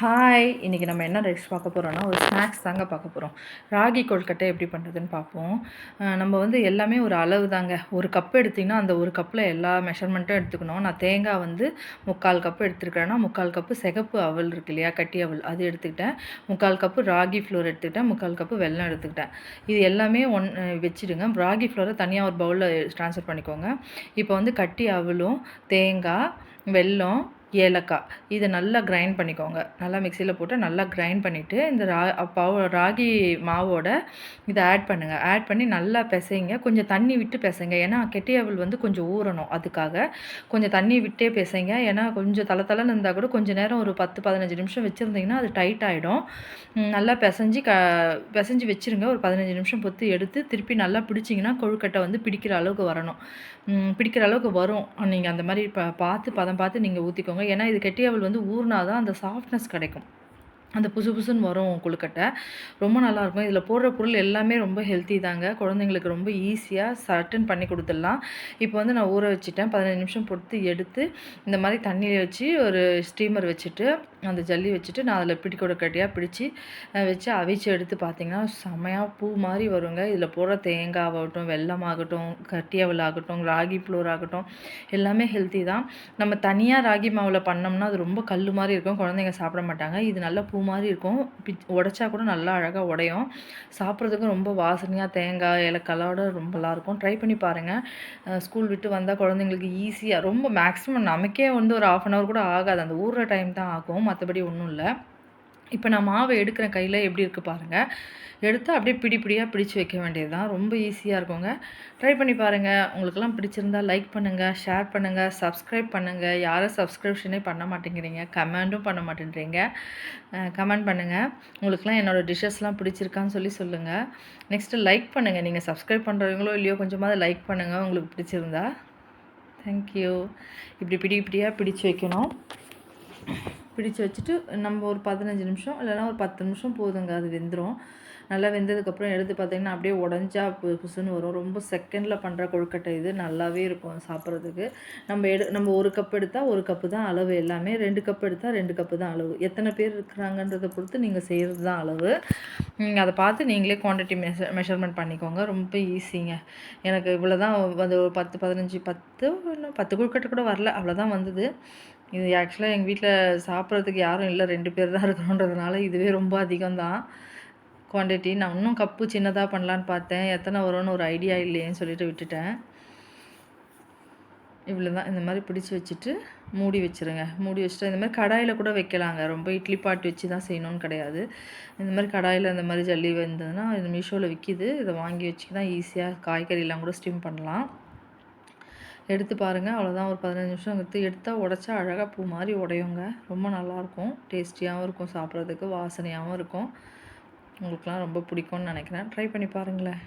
Hi இன்றைக்கி நம்ம என்ன ரைஸ் பார்க்க போகிறோம்னா ஒரு ஸ்நாக்ஸ் தாங்க பார்க்க போகிறோம் ராகி கொழுக்கட்டை எப்படி பண்ணுறதுன்னு பார்ப்போம். நம்ம வந்து எல்லாமே ஒரு அளவு தாங்க. ஒரு கப் எடுத்திங்கன்னா அந்த ஒரு கப்பில் எல்லா மெஷர்மெண்ட்டும் எடுத்துக்கணும். நான் தேங்காய் வந்து முக்கால் கப்பு எடுத்துருக்கிறேன்னா முக்கால் கப்பு சிகப்பு அவல் இருக்கு இல்லையா கட்டி அவல் அது எடுத்துக்கிட்டேன். முக்கால் கப்பு ராகி ஃப்ளோர் எடுத்துக்கிட்டேன். முக்கால் கப்பு வெள்ளம் எடுத்துக்கிட்டேன். இது எல்லாமே ஒன் வச்சுடுங்க. ராகி ஃப்ளோரை தனியாக ஒரு பவுலில் ட்ரான்ஸ்ஃபர் பண்ணிக்கோங்க. இப்போ வந்து கட்டி அவலும் தேங்காய் வெல்லம் ஏலக்காய். இதை நல்லா கிரைண்ட் பண்ணிக்கோங்க. நல்லா மிக்சியில் போட்டு நல்லா கிரைண்ட் பண்ணிவிட்டு இந்த ரா பவு ராகி மாவோட இதை ஆட் பண்ணுங்கள் ஆட் பண்ணி நல்லா பிசைங்க. கொஞ்சம் தண்ணி விட்டு பிசைங்க. ஏன்னா கெட்டியாவில் வந்து கொஞ்சம் ஊறணும் அதுக்காக. கொஞ்சம் தண்ணி விட்டே பிசைங்க. ஏன்னா கொஞ்சம் தலை தலைன்னு இருந்தால் கூட கொஞ்சம் நேரம் ஒரு பத்து பதினஞ்சு நிமிஷம் வச்சுருந்தீங்கன்னா அது டைட் ஆகிடும் நல்லா பிசைஞ்சு க பிசைஞ்சு வச்சுருங்க. ஒரு பதினஞ்சு நிமிஷம் பொத்து எடுத்து திருப்பி நல்லா பிடிச்சிங்கன்னா கொழுக்கட்டை வந்து பிடிக்கிற அளவுக்கு வரணும். பிடிக்கிற அளவுக்கு வரும். நீங்கள் அந்த மாதிரி ப பார்த்து பதம் பார்த்து நீங்கள் ஊற்றிக்கோங்க வச்சுக்கோங்க ஏன்னா இது கெட்டியாவல் வந்து ஊறினா தான் அந்த சாஃப்ட்னஸ் கிடைக்கும். அந்த புசு புசுன்னு வரும் கொழுக்கட்டை. ரொம்ப நல்லாயிருக்கும். இதில் போடுற பொருள் எல்லாமே ரொம்ப ஹெல்த்தி தாங்க. குழந்தைங்களுக்கு ரொம்ப ஈஸியாக சட்டன் பண்ணி கொடுத்துடலாம். இப்போ வந்து நான் ஊற வச்சுட்டேன். பதினஞ்சு நிமிஷம் பொறுத்து எடுத்து இந்த மாதிரி தண்ணியில் வச்சு ஒரு ஸ்டீமர் வச்சுட்டு அந்த ஜல்லி வச்சுட்டு நான் அதில் பிடிக்கொட கட்டியாக பிடிச்சி வச்சு அவிச்சு எடுத்து பார்த்திங்கன்னா செமையாக பூ மாதிரி வருங்க. இதில் போடுற தேங்காய் ஆகட்டும் வெள்ளம் ஆகட்டும் ஆகட்டும் ராகி ஃப்ளோர் ஆகட்டும் எல்லாமே ஹெல்த்தி தான். நம்ம தனியாக ராகி மாவில் பண்ணோம்னா அது ரொம்ப கல் மாதிரி இருக்கும். குழந்தைங்க சாப்பிட மாட்டாங்க. இது நல்லா பூ பூ மாதிரி இருக்கும். பிச் உடச்சா கூட நல்லா அழகாக உடையும். சாப்பிட்றதுக்கு ரொம்ப வாசனையாக தேங்காய் ஏலக்காயோட ரொம்ப நல்லாயிருக்கும். ட்ரை பண்ணி பாருங்கள் ஸ்கூல் விட்டு வந்தால் குழந்தைங்களுக்கு ஈஸியாக ரொம்ப மேக்ஸிமம் நமக்கே வந்து ஒரு ஆஃப் அன் ஹவர் கூட ஆகாது. அந்த ஊறுற டைம் தான் ஆகும். மற்றபடி ஒன்றும் இல்லை. இப்போ நான் மாவை எடுக்கிற கையில் எப்படி இருக்குது பாருங்கள் எடுத்து அப்படியே பிடி பிடியாக பிடிச்சி வைக்க வேண்டியது தான் ரொம்ப ஈஸியாக இருக்குங்க. ட்ரை பண்ணி பாருங்கள் உங்களுக்கெல்லாம் பிடிச்சிருந்தா லைக் பண்ணுங்கள் ஷேர் பண்ணுங்கள் சப்ஸ்கிரைப் பண்ணுங்கள் யாரும் சப்ஸ்கிரிப்ஷனே பண்ண மாட்டேங்கிறீங்க. கமெண்ட்டும் பண்ண மாட்டேன்றீங்க. கமெண்ட் பண்ணுங்கள் உங்களுக்குலாம் என்னோடய டிஷ்ஷஸ்லாம் பிடிச்சிருக்கான்னு சொல்லி சொல்லுங்கள் நெக்ஸ்ட்டு லைக் பண்ணுங்கள் நீங்கள் சப்ஸ்கிரைப் பண்ணுறவங்களோ இல்லையோ கொஞ்சமாவது லைக் பண்ணுங்கள் உங்களுக்கு பிடிச்சிருந்தா. தேங்க்யூ இப்படி பிடி இப்படியாக பிடிச்சி வைக்கணும். பிடிச்சி வச்சுட்டு நம்ம ஒரு பதினஞ்சு நிமிஷம் இல்லைனா ஒரு பத்து நிமிஷம் போதுங்க. அது வெந்துடும் நல்லா வெந்ததுக்கப்புறம் எடுத்து பார்த்திங்கன்னா அப்படியே உடஞ்சா புசுன்னு வரும். ரொம்ப செகண்டில் பண்ணுற கொழுக்கட்டை இது நல்லாவே இருக்கும் சாப்பிட்றதுக்கு. நம்ம எடு நம்ம ஒரு கப் எடுத்தால் ஒரு கப்பு தான் அளவு எல்லாமே. ரெண்டு கப் எடுத்தால் ரெண்டு கப்பு தான் அளவு. எத்தனை பேர் இருக்கிறாங்கன்றதை பொறுத்து நீங்கள் செய்கிறது தான் அளவு. நீங்கள் அதை பார்த்து நீங்களே குவான்டிட்டி மெஷர் மெஷர்மெண்ட் பண்ணிக்கோங்க. ரொம்ப ஈஸிங்க எனக்கு இவ்வளோ தான் அது ஒரு பத்து பதினஞ்சு பத்து பத்து கொழுக்கட்டை கூட வரல. அவ்வளோதான் வந்தது. இது ஆக்சுவலாக எங்கள் வீட்டில் சாப்பிட்றதுக்கு யாரும் இல்லை. ரெண்டு பேர் தான் இருக்கிறோன்றதுனால இதுவே ரொம்ப அதிகம் தான் குவான்டிட்டி நான் இன்னும் கப்பு சின்னதாக பண்ணலான்னு பார்த்தேன். எத்தனை வரும்னு ஒரு ஐடியா இல்லையேன்னு சொல்லிட்டு விட்டுட்டேன். இவ்வளோ தான் இந்த மாதிரி பிடிச்சி வச்சுட்டு மூடி வச்சுருங்க. மூடி வச்சுட்டு இந்த மாதிரி கடாயில் கூட வைக்கலாங்க. ரொம்ப இட்லி பாட்டு வச்சு தான் செய்யணும்னு கிடையாது. இந்த மாதிரி கடாயில் இந்த மாதிரி ஜல்லி வந்ததுன்னா இது மீஷோவில் விற்கிது இதை வாங்கி வச்சுக்கினா ஈஸியாக காய்கறிலாம் கூட ஸ்டீம் பண்ணலாம். எடுத்து பாருங்கள் அவ்வளோதான் ஒரு பதினஞ்சு நிமிஷம் எடுத்து எடுத்தால் உடச்சா அழகாக பூ மாதிரி உடையுங்க. ரொம்ப நல்லாயிருக்கும். டேஸ்டியாகவும் இருக்கும். சாப்பிட்றதுக்கு வாசனையாகவும் இருக்கும். உங்களுக்குலாம் ரொம்ப பிடிக்கும்னு நினைக்கிறேன். ட்ரை பண்ணி பாருங்களேன்.